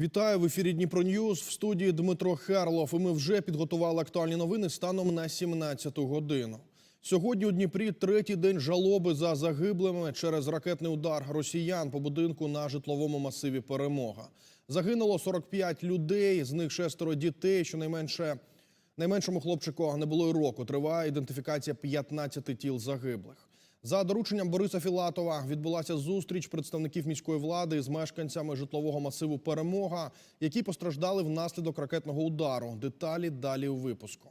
Вітаю в ефірі Дніпро Ньюз. В студії Дмитро Херлов. І ми вже підготували актуальні новини станом на 17 годину. Сьогодні у Дніпрі третій день жалоби за загиблими через ракетний удар росіян по будинку на житловому масиві Перемога. Загинуло 45 людей, з них шестеро дітей. Щонайменше найменшому хлопчику не було й року. Триває ідентифікація 15 тіл загиблих. За дорученням Бориса Філатова відбулася зустріч представників міської влади з мешканцями житлового масиву Перемога, які постраждали внаслідок ракетного удару. Деталі далі у випуску.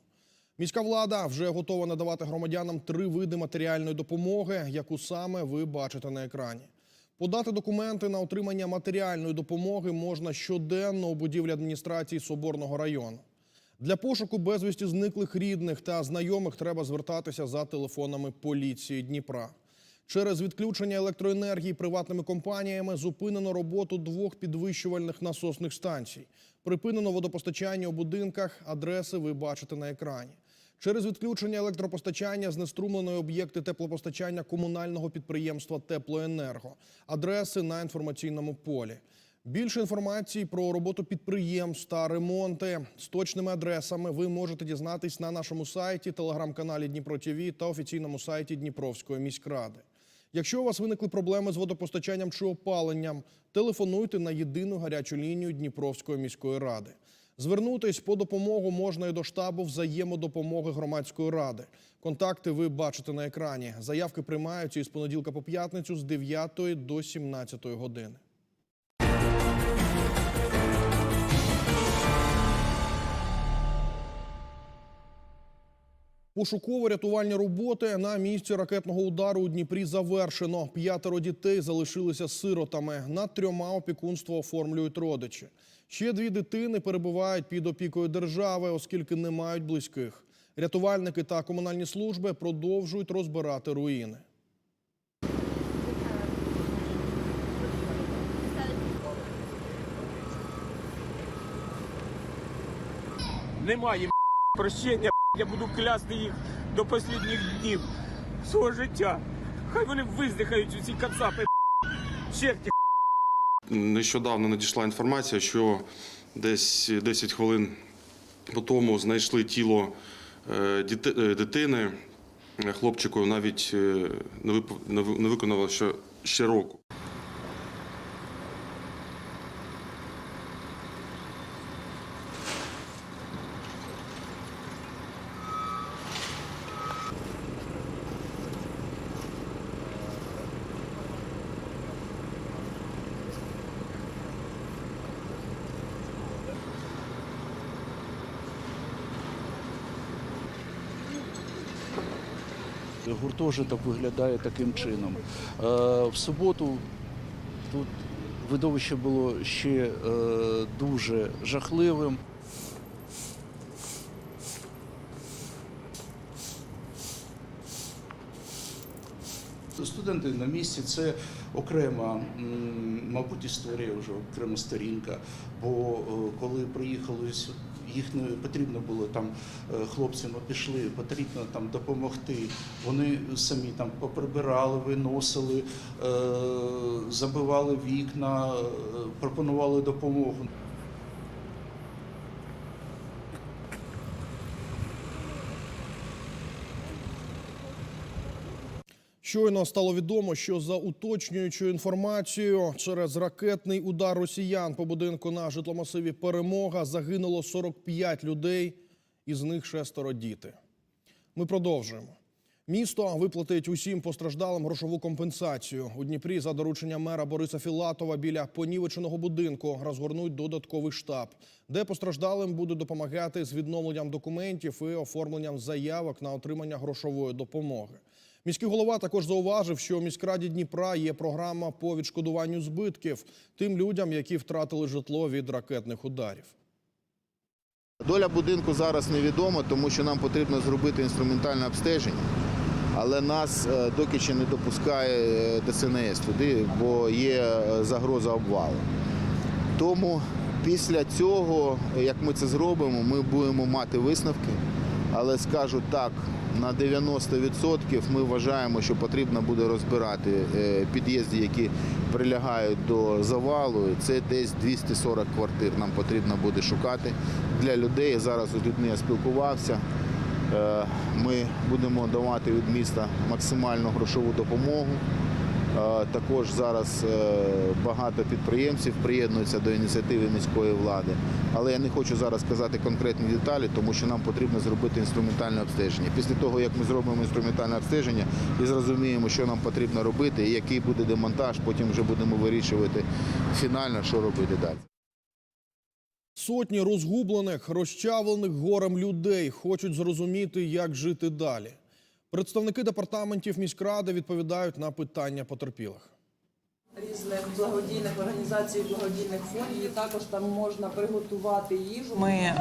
Міська влада вже готова надавати громадянам три види матеріальної допомоги, яку саме ви бачите на екрані. Подати документи на отримання матеріальної допомоги можна щоденно у будівлі адміністрації Соборного району. Для пошуку безвісті зниклих рідних та знайомих треба звертатися за телефонами поліції Дніпра. Через відключення електроенергії приватними компаніями зупинено роботу двох підвищувальних насосних станцій. Припинено водопостачання у будинках. Адреси ви бачите на екрані. Через відключення електропостачання знеструмлено об'єкти теплопостачання комунального підприємства Теплоенерго. Адреси на інформаційному полі. Більше інформації про роботу підприємств та ремонти з точними адресами ви можете дізнатись на нашому сайті, телеграм-каналі Дніпро ТВ та офіційному сайті Дніпровської міськради. Якщо у вас виникли проблеми з водопостачанням чи опаленням, телефонуйте на єдину гарячу лінію Дніпровської міської ради. Звернутись по допомогу можна і до штабу взаємодопомоги громадської ради. Контакти ви бачите на екрані. Заявки приймаються із понеділка по п'ятницю з 9 до 17 години. Пошуково-рятувальні роботи на місці ракетного удару у Дніпрі завершено. П'ятеро дітей залишилися сиротами. Над трьома опікунство оформлюють родичі. Ще дві дитини перебувають під опікою держави, оскільки не мають близьких. Рятувальники та комунальні служби продовжують розбирати руїни. Немає прощення, я буду клясти їх до останніх днів свого життя. Хай вони виздихають у ці кацапи, черті. Нещодавно надійшла інформація, що десь 10 хвилин по тому знайшли тіло е, е, дитини. Хлопчику навіть е, не виконало ще, ще року. Гуртожиток виглядає таким чином. Е, В суботу тут видовище було ще е, дуже жахливим. Студенти на місці це окрема, мабуть, історія вже окрема сторінка. Бо е, коли приїхали їх не потрібно було там е, хлопці, ну пішли, потрібно там допомогти. Вони самі там поприбирали, виносили, е, забивали вікна, е, пропонували допомогу. Щойно стало відомо, що за уточнюючою інформацією через ракетний удар росіян по будинку на житломасиві Перемога загинуло 45 людей, із них шестеро діти. Ми продовжуємо. Місто виплатить усім постраждалим грошову компенсацію. У Дніпрі за дорученням мера Бориса Філатова біля понівеченого будинку розгорнуть додатковий штаб, де постраждалим будуть допомагати з відновленням документів і оформленням заявок на отримання грошової допомоги. Міський голова також зауважив, що у міськраді Дніпра є програма по відшкодуванню збитків тим людям, які втратили житло від ракетних ударів. Доля будинку зараз невідома, тому що нам потрібно зробити інструментальне обстеження, але нас е, доки ще не допускає е, ДСНС туди, бо є е, загроза обвалу. Тому після цього, як ми це зробимо, ми будемо мати висновки, Але скажу так, на 90% ми вважаємо, що потрібно буде розбирати е, під'їзди, які прилягають до завалу. Це десь 240 квартир. Нам потрібно буде шукати для людей. Зараз з людьми я спілкувався. Е, Ми будемо давати від міста максимальну грошову допомогу. Також зараз е, багато підприємців приєднуються до ініціативи міської влади. Але я не хочу зараз сказати конкретні деталі, тому що нам потрібно зробити інструментальне обстеження. Після того, як ми зробимо інструментальне обстеження і зрозуміємо, що нам потрібно робити, і який буде демонтаж, потім вже будемо вирішувати фінально, що робити далі. Сотні розгублених, розчавлених горем людей хочуть зрозуміти, як жити далі. Представники департаментів міськради відповідають на питання потерпілих. різних благодійних організацій, благодійних фондів. Також там можна приготувати їжу. Ми е,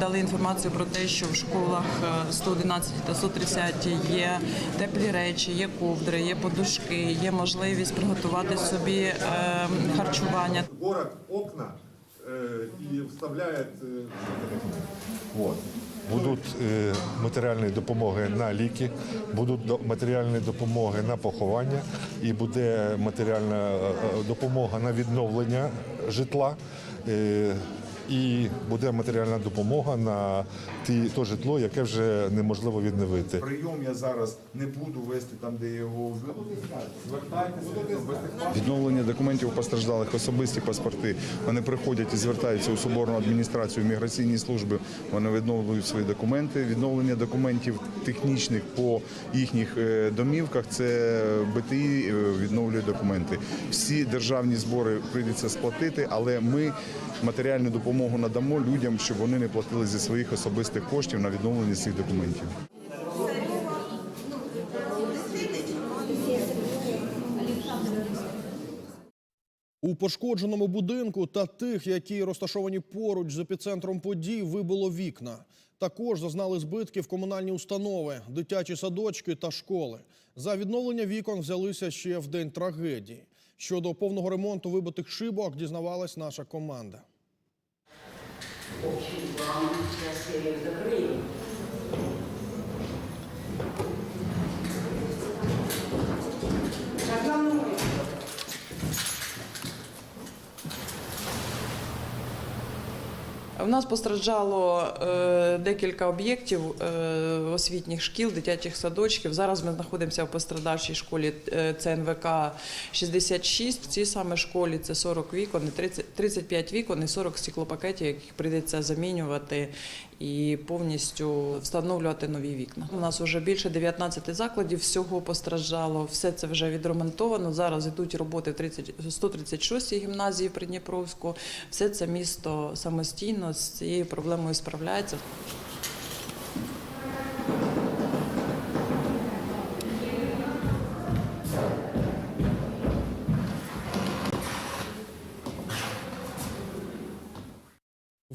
дали інформацію про те, що в школах е, 111 та 130 є теплі речі, є ковдри, є подушки, є можливість приготувати собі е, харчування. город окна и вставляет э, Вот. Будуть е, матеріальні допомоги на ліки, будуть матеріальні допомоги на поховання і буде матеріальна е, е, допомога на відновлення житла. І буде матеріальна допомога на ті, то житло, яке вже неможливо відновити. прийом я зараз не буду вести там, де його. Звертайтеся, Відновлення документів постраждалих, особисті паспорти. Вони приходять і звертаються у соборну адміністрацію міграційні служби. Вони відновлюють свої документи. Відновлення документів технічних по їхніх е, домівках. Це БТІ е, відновлює документи. Всі державні збори прийдеться сплатити, але ми матеріальну допомогу надамо людям, щоб вони не платили зі своїх особистих коштів на відновлення цих документів. У пошкодженому будинку та тих, які розташовані поруч з епіцентром подій, вибило вікна. Також зазнали збитків комунальні установи, дитячі садочки та школи. За відновлення вікон взялися ще в день трагедії. Щодо повного ремонту вибитих шибок дізнавалась наша команда. очень вам сейчас я ее закрыла. У нас постраждало е, декілька об'єктів е, освітніх шкіл, дитячих садочків. Зараз ми знаходимося в пострадавшій школі е, ЦНВК 66. В цій саме школі це 40 вікон, і 30, 35 вікон і 40 стеклопакетів, яких прийдеться замінювати і повністю встановлювати нові вікна. У нас вже більше 19 закладів всього постраждало. Все це вже відремонтовано. Зараз йдуть роботи в 30, 136 гімназії Придніпровську. Все це місто самостійно з цією проблемою справляється.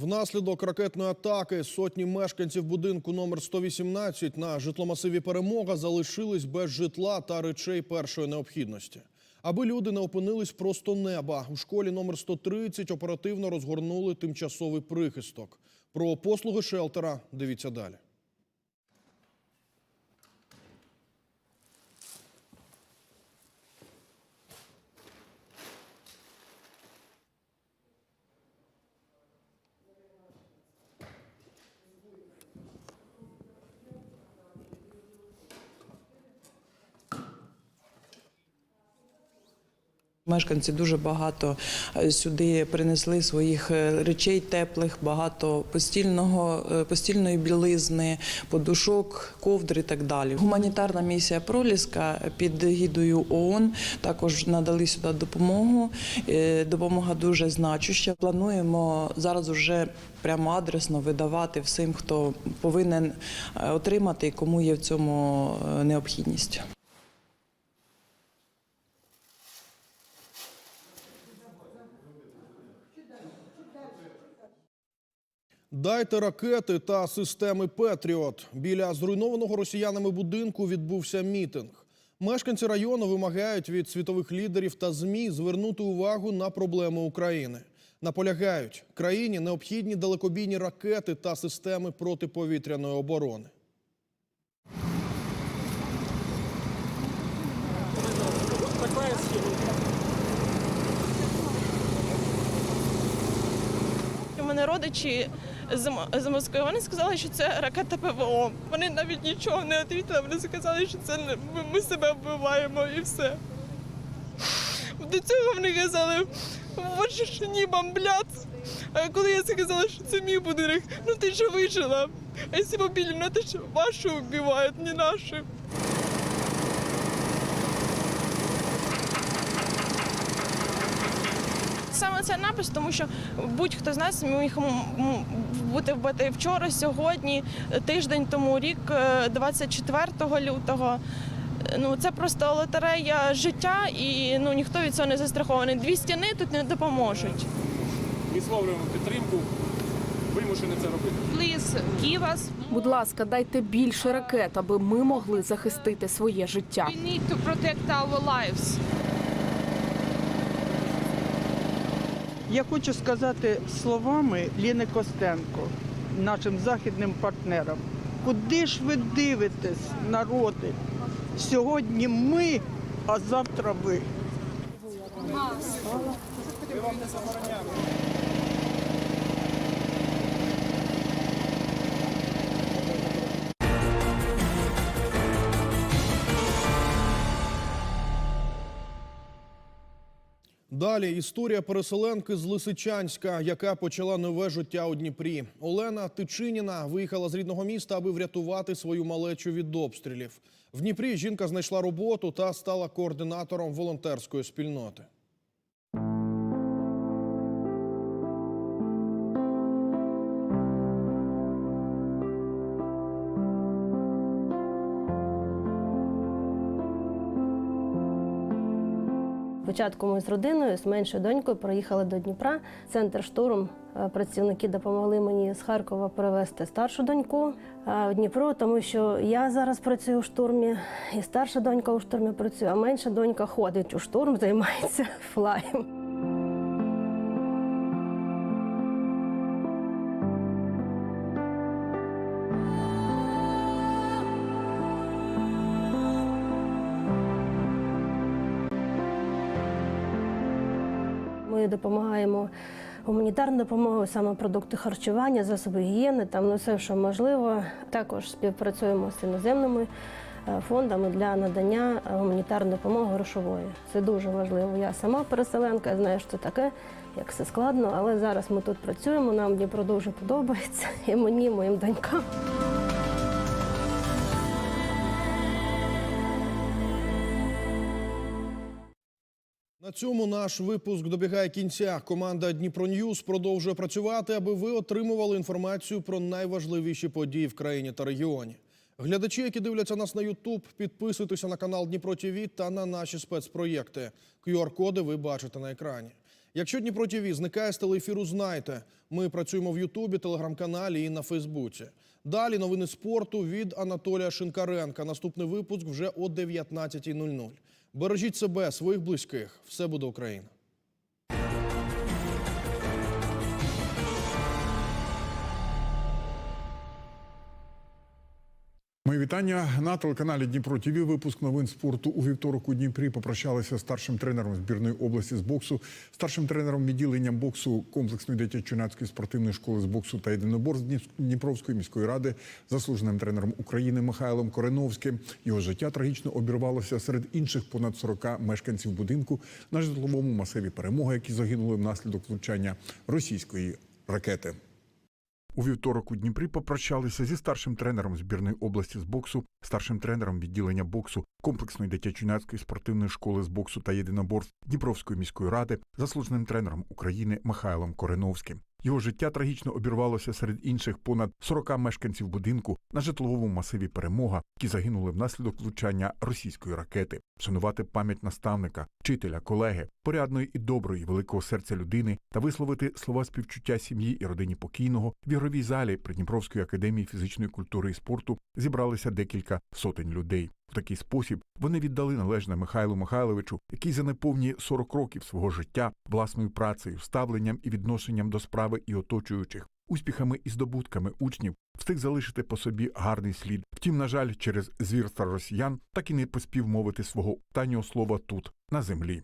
Внаслідок ракетної атаки сотні мешканців будинку номер 118 на житломасиві Перемога залишились без житла та речей першої необхідності. Аби люди не опинились просто неба, у школі номер 130 оперативно розгорнули тимчасовий прихисток. Про послуги шелтера дивіться далі. Мешканці дуже багато е, сюди принесли своїх е, речей теплих, багато постільного, е, постільної білизни, подушок, ковдр і так далі. Гуманітарна місія Проліска під гідою ООН також надали сюди допомогу. Допомога дуже значуща. Плануємо зараз уже прямо адресно видавати всім, хто повинен отримати і кому є в цьому необхідність. Дайте ракети та системи Петріот. Біля зруйнованого росіянами будинку відбувся мітинг. Мешканці району вимагають від світових лідерів та змі звернути увагу на проблеми України. Наполягають, країні необхідні далекобійні ракети та системи протиповітряної оборони. Такая схема. Мене родичі з, Москви. Вони сказали, що це ракета ПВО. Вони навіть нічого не відповіли. Вони сказали, що це ми, себе вбиваємо і все. До цього вони казали, що ні, бомблять. А коли я сказала, що це мій будинок, ну ти ж вижила. А побили, ну це ж вашу вбивають, не наші. Саме це напис, тому що будь-хто з нас міг бути вбитий вчора, сьогодні, тиждень тому, рік, е, 24 лютого. Ну це просто лотерея життя, і ну ніхто від цього не застрахований. Дві стіни тут не допоможуть. Висловлюємо підтримку. Вимушені це робити. Please, give us. Будь ласка, дайте більше ракет, аби ми могли захистити своє життя. We need to protect our lives. Я хочу сказати словами Ліни Костенко, нашим західним партнерам. Куди ж ви дивитесь, народи? Сьогодні ми, а завтра ви. Далі історія переселенки з Лисичанська, яка почала нове життя у Дніпрі. Олена Тичиніна виїхала з рідного міста, аби врятувати свою малечу від обстрілів. В Дніпрі жінка знайшла роботу та стала координатором волонтерської спільноти. Спочатку ми з родиною, з меншою донькою, проїхали до Дніпра. Центр штурм. Е, Працівники допомогли мені з Харкова перевезти старшу доньку е, в Дніпро, тому що я зараз працюю у штурмі, і старша донька у штурмі працює, а менша донька ходить у штурм, займається флаєм. Допомагаємо гуманітарною допомогою, саме продукти харчування, засоби гігієни, там ну, все, що можливо. Також співпрацюємо з іноземними е, фондами для надання гуманітарної допомоги грошової. Це дуже важливо. Я сама переселенка, я знаю, що це таке, як все складно, але зараз ми тут працюємо, нам Дніпро дуже подобається, і мені, моїм донькам. На цьому наш випуск добігає кінця. Команда Дніпро Ньюз продовжує працювати, аби ви отримували інформацію про найважливіші події в країні та регіоні. Глядачі, які дивляться нас на Ютуб, підписуйтеся на канал Дніпро ТВ та на наші спецпроєкти. QR-коди ви бачите на екрані. Якщо Дніпро ТВ зникає з телеефіру, знайте. Ми працюємо в Ютубі, телеграм-каналі і на Фейсбуці. Далі новини спорту від Анатолія Шинкаренка. Наступний випуск вже о 19.00. Бережіть себе, своїх близьких. Все буде Україна. Мої вітання на телеканалі Дніпро ТВ. Випуск новин спорту у вівторок у Дніпрі попрощалися з старшим тренером збірної області з боксу, старшим тренером відділенням боксу комплексної дитячо-юнацької спортивної школи з боксу та єдиноборств Дніп- Дніпровської міської ради, заслуженим тренером України Михайлом Кореновським. Його життя трагічно обірвалося серед інших понад 40 мешканців будинку на житловому масиві перемоги, які загинули внаслідок влучання російської ракети. У вівторок у Дніпрі попрощалися зі старшим тренером збірної області з боксу, старшим тренером відділення боксу комплексної дитячо-юнацької спортивної школи з боксу та єдиноборств Дніпровської міської ради, заслуженим тренером України Михайлом Кореновським. Його життя трагічно обірвалося серед інших понад 40 мешканців будинку на житловому масиві Перемога, які загинули внаслідок влучання російської ракети. Шанувати пам'ять наставника, вчителя, колеги, порядної і доброї великого серця людини та висловити слова співчуття сім'ї і родині покійного в ігровій залі Придніпровської академії фізичної культури і спорту зібралися декілька сотень людей. В такий спосіб вони віддали належне Михайлу Михайловичу, який за неповні 40 років свого життя власною працею, ставленням і відношенням до справи і оточуючих успіхами і здобутками учнів встиг залишити по собі гарний слід. Втім, на жаль, через звірства росіян так і не поспів мовити свого останнього слова тут, на землі.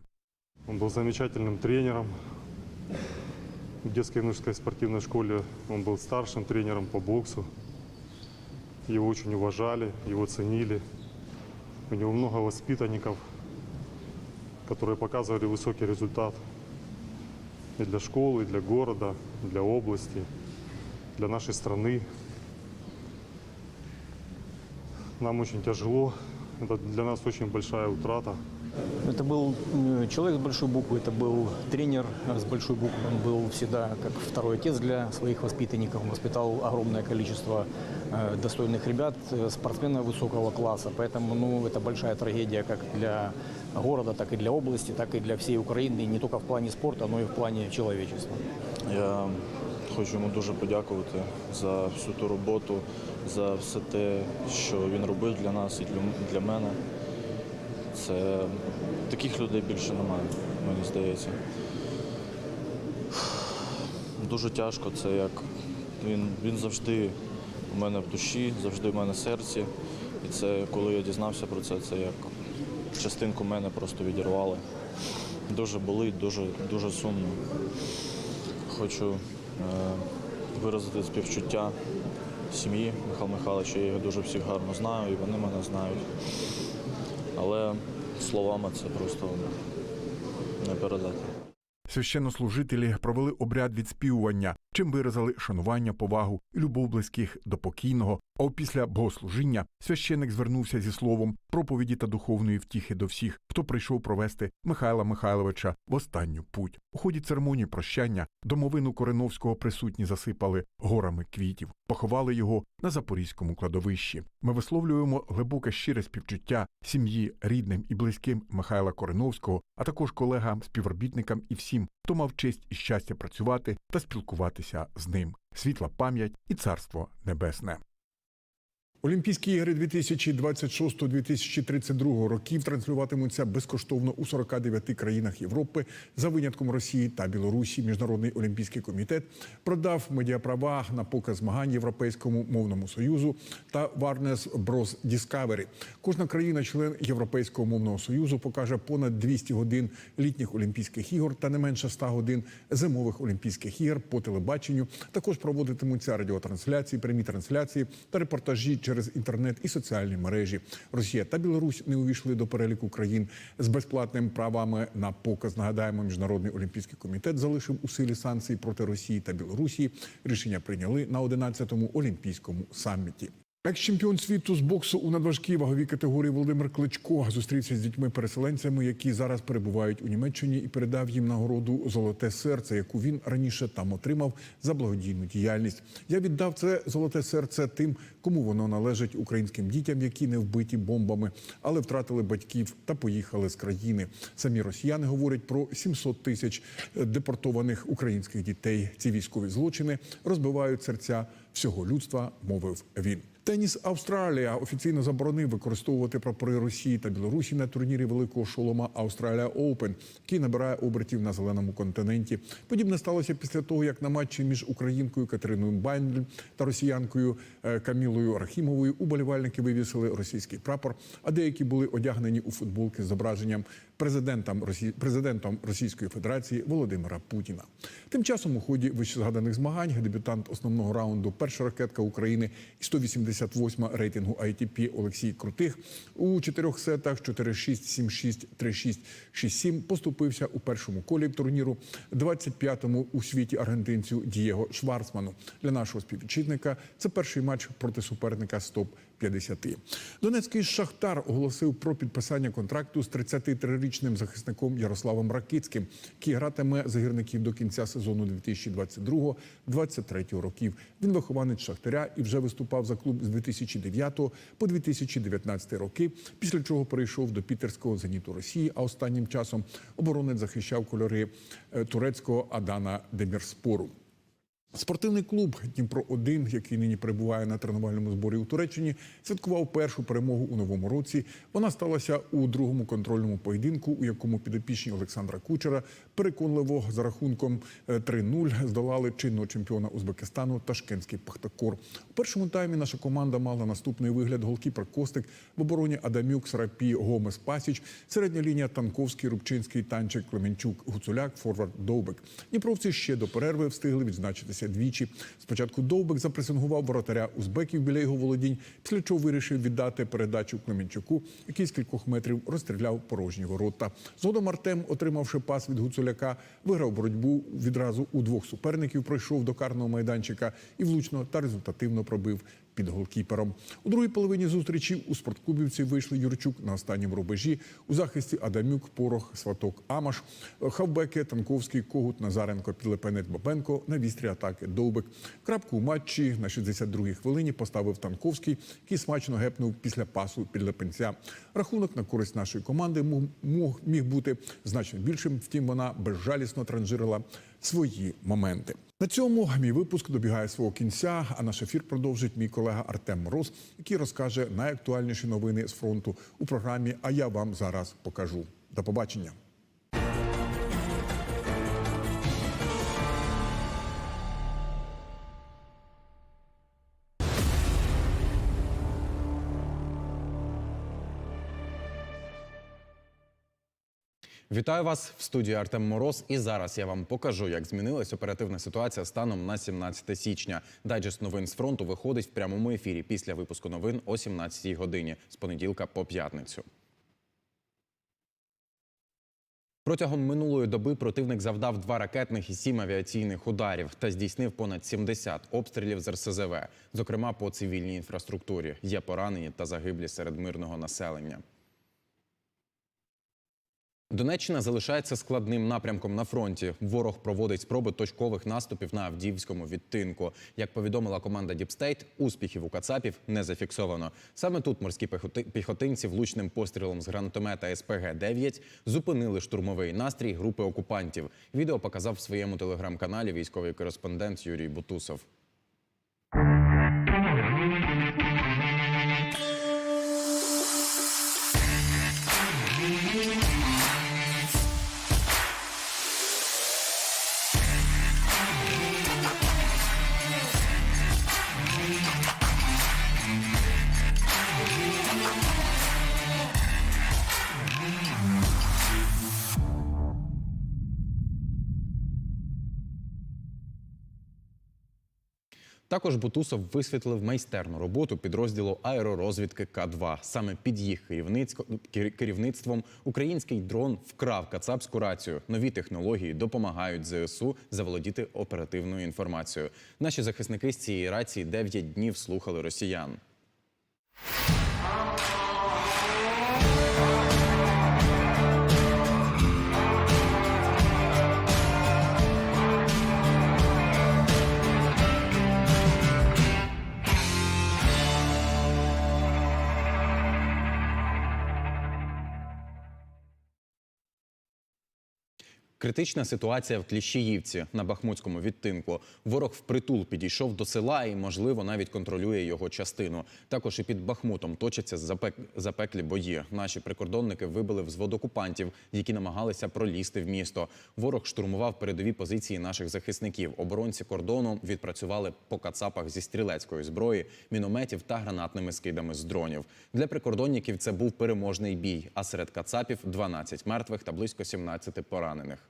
Он был замечательным тренером. В детской юношеской спортивной школе он был старшим тренером по боксу. Его очень уважали, его ценили. У него много воспитанников, которые показывали высокий результат и для школы, и для города, и для области, для нашей страны. Нам очень тяжело. Это для нас очень большая утрата. Это был э, человек с большой буквы, это был тренер с большой буквы. Он был всегда как второй отец для своих воспитанников. Он воспитал огромное количество э, достойных ребят, э, спортсменов высокого класса. Поэтому ну, это большая трагедия как для города, так и для области, так и для всей Украины. И не только в плане спорта, но и в плане человечества. Я хочу йому дуже подякувати за всю ту роботу, за все те, що він робив для нас і для, для мене. Це таких людей більше немає, мені здається. Дуже тяжко, це як він, він завжди у мене в душі, завжди в мене в серці. І це коли я дізнався про це, це як частинку мене просто відірвали. Дуже болить, дуже, дуже сумно. Хочу е, виразити співчуття сім'ї Михайла Михайловича. Я їх дуже всіх гарно знаю, і вони мене знають. Але словами це просто не передати. Священнослужителі провели обряд відспівування, чим виразили шанування, повагу і любов близьких до покійного. А опісля богослужіння священик звернувся зі словом проповіді та духовної втіхи до всіх, хто прийшов провести Михайла Михайловича в останню путь. У ході церемонії прощання домовину Кореновського присутні засипали горами квітів, поховали його на запорізькому кладовищі. Ми висловлюємо глибоке щире співчуття сім'ї, рідним і близьким Михайла Кореновського, а також колегам, співробітникам і всім, хто мав честь і щастя працювати та спілкуватися з ним. Світла пам'ять і царство небесне. Олімпійські ігри 2026-2032 років транслюватимуться безкоштовно у 49 країнах Європи за винятком Росії та Білорусі. Міжнародний олімпійський комітет продав медіаправа на показ змагань Європейському мовному союзу та Warner Bros. Discovery. Кожна країна-член Європейського мовного союзу покаже понад 200 годин літніх олімпійських ігор та не менше 100 годин зимових олімпійських ігор по телебаченню. Також проводитимуться радіотрансляції, прямі трансляції та репортажі через інтернет і соціальні мережі. Росія та Білорусь не увійшли до переліку країн з безплатними правами на показ. Нагадаємо, міжнародний олімпійський комітет залишив у силі санкції проти Росії та Білорусі. Рішення прийняли на 11-му олімпійському саміті. Екс-чемпіон світу з боксу у надважкій ваговій категорії Володимир Кличко зустрівся з дітьми-переселенцями, які зараз перебувають у Німеччині, і передав їм нагороду Золоте серце, яку він раніше там отримав за благодійну діяльність. Я віддав це золоте серце тим, кому воно належить українським дітям, які не вбиті бомбами, але втратили батьків та поїхали з країни. Самі росіяни говорять про 700 тисяч депортованих українських дітей. Ці військові злочини розбивають серця всього людства, мовив він. Теніс Австралія офіційно заборонив використовувати прапори Росії та Білорусі на турнірі великого шолома Австралія Оупен, який набирає обертів на зеленому континенті. Подібне сталося після того, як на матчі між українкою Катериною Байндль та росіянкою е, Камілою Архімовою уболівальники вивісили російський прапор, а деякі були одягнені у футболки з зображенням президентом Росії президентом Російської Федерації Володимира Путіна. Тим часом у ході вищезгаданих змагань дебютант основного раунду, перша ракетка України і 188 рейтингу ITP Олексій Крутих у чотирьох сетах 4-6, 7-6, 3-6, 6-7 поступився у першому колі турніру 25-му у світі аргентинцю Дієго Шварцману. Для нашого співвітчизника це перший матч проти суперника з топ 50. Донецький Шахтар оголосив про підписання контракту з 33-річним захисником Ярославом Ракицьким, який гратиме за до кінця сезону 2022-2023 років. Він вихованець Шахтаря і вже виступав за клуб з 2009 по 2019 роки, після чого перейшов до пітерського зеніту Росії. А останнім часом оборонець захищав кольори е, турецького Адана Демірспору. Спортивний клуб Дніпро 1 який нині перебуває на тренувальному зборі у Туреччині, святкував першу перемогу у новому році. Вона сталася у другому контрольному поєдинку, у якому підопічні Олександра Кучера переконливо за рахунком е, 3-0 здолали чинного чемпіона Узбекистану Ташкентський Пахтакор. У першому таймі наша команда мала наступний вигляд: голкіпер Костик в обороні Адамюк, Сарапі, Гомес, Пасіч, середня лінія Танковський, Рубчинський, Танчик, Клеменчук, Гуцуляк, Форвард, Довбек. Дніпровці ще до перерви встигли відзначитися двічі. Спочатку Довбек запресингував воротаря узбеків біля його володінь, після чого вирішив віддати передачу Клеменчуку, який з кількох метрів розстріляв порожні ворота. Згодом Артем, отримавши пас від Гуцуляка, виграв боротьбу відразу у двох суперників, пройшов до карного майданчика і влучно та результативно пробив під голкіпером. У другій половині зустрічі у спортклубівці вийшли Юрчук на останньому рубежі. У захисті Адамюк, Порох, Сваток, Амаш, Хавбеки, Танковський, Когут, Назаренко, Пілепенець, Бабенко на вістрі атаки Довбик. Крапку у матчі на 62-й хвилині поставив Танковський, який смачно гепнув після пасу Підлепенця. Рахунок на користь нашої команди міг бути значно більшим. Втім, вона безжалісно транжирила свої моменти. На цьому мій випуск добігає свого кінця. А наш ефір продовжить мій колега Артем Мороз, який розкаже найактуальніші новини з фронту у програмі. А я вам зараз покажу. До побачення. Вітаю вас в студії Артем Мороз. І зараз я вам покажу, як змінилась оперативна ситуація станом на 17 січня. Дайджест новин з фронту виходить в прямому ефірі після випуску новин о 17 годині з понеділка по п'ятницю. Протягом минулої доби противник завдав два ракетних і сім авіаційних ударів та здійснив понад 70 обстрілів з РСЗВ, зокрема по цивільній інфраструктурі. Є поранені та загиблі серед мирного населення. Донеччина залишається складним напрямком на фронті. Ворог проводить спроби точкових наступів на Авдіївському відтинку. Як повідомила команда Діпстейт, успіхів у Кацапів не зафіксовано. Саме тут морські піхоти- піхотинці влучним пострілом з гранатомета СПГ-9 зупинили штурмовий настрій групи окупантів. Відео показав в своєму телеграм-каналі військовий кореспондент Юрій Бутусов. Також Бутусов висвітлив майстерну роботу підрозділу аеророзвідки К-2. Саме під їх керівництвом український дрон вкрав кацапську рацію. Нові технології допомагають ЗСУ заволодіти оперативною інформацією. Наші захисники з цієї рації 9 днів слухали росіян. Критична ситуація в Кліщіївці на Бахмутському відтинку. Ворог впритул підійшов до села і, можливо, навіть контролює його частину. Також і під Бахмутом точаться запек... запеклі бої. Наші прикордонники вибили взвод окупантів, які намагалися пролізти в місто. Ворог штурмував передові позиції наших захисників. Оборонці кордону відпрацювали по кацапах зі стрілецької зброї, мінометів та гранатними скидами з дронів. Для прикордонників це був переможний бій. А серед кацапів 12 мертвих та близько 17 поранених.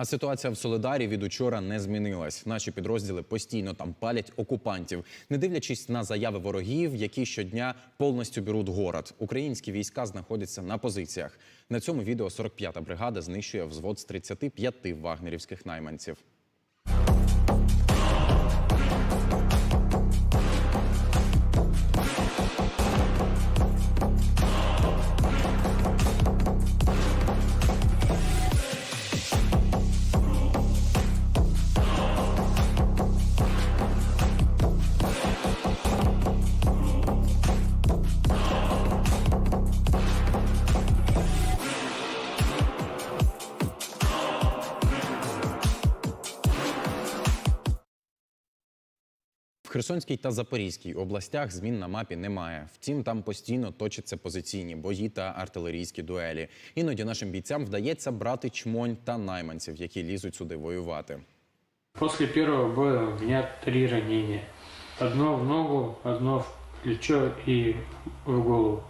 А ситуація в Солидарі від учора не змінилась. Наші підрозділи постійно там палять окупантів, не дивлячись на заяви ворогів, які щодня повністю беруть город. Українські війська знаходяться на позиціях. На цьому відео 45-та бригада знищує взвод з 35 вагнерівських найманців. Херсонській та Запорізькій областях змін на мапі немає. Втім, там постійно точаться позиційні бої та артилерійські дуелі. Іноді нашим бійцям вдається брати чмонь та найманців, які лізуть сюди воювати. После первого боя у меня три ранения. Одно в ногу, одно в плечо и в голову.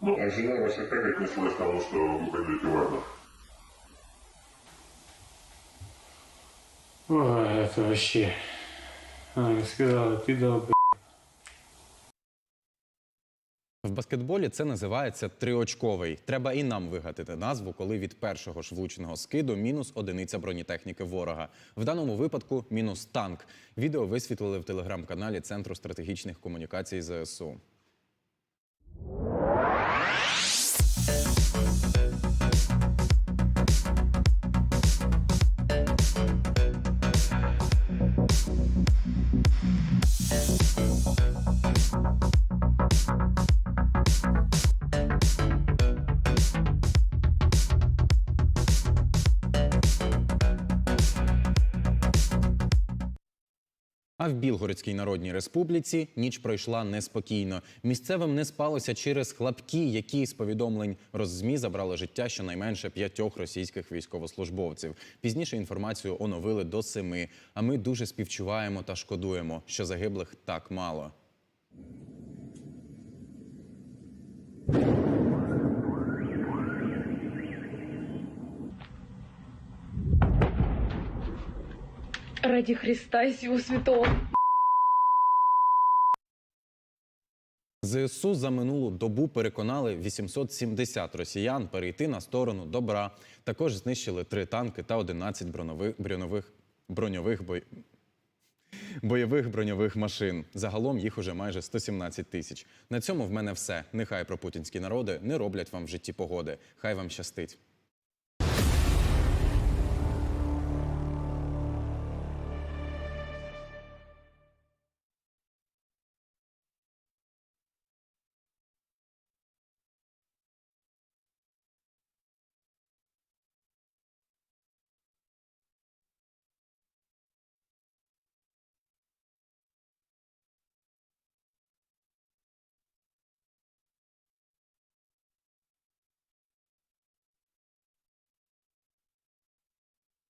Ну, а жена ваша как к тому, что вы пойдете в армию? Ой, это вообще... Она сказала, ты долб... В баскетболі це називається триочковий. Треба і нам вигадати назву, коли від першого ж влученого скиду мінус одиниця бронетехніки ворога. В даному випадку мінус танк. Відео висвітлили в телеграм-каналі Центру стратегічних комунікацій ЗСУ. А в Білгородській Народній Республіці ніч пройшла неспокійно. Місцевим не спалося через хлапки, які з повідомлень Роззмі забрали життя щонайменше п'ятьох російських військовослужбовців. Пізніше інформацію оновили до семи. А ми дуже співчуваємо та шкодуємо, що загиблих так мало. Раді Христа і всього святого. ЗСУ за минулу добу переконали 870 росіян перейти на сторону добра. Також знищили три танки та 11 броньових броньових броньових бой... бойових броньових машин. Загалом їх уже майже 117 тисяч. На цьому в мене все. Нехай про путінські народи не роблять вам в житті погоди. Хай вам щастить.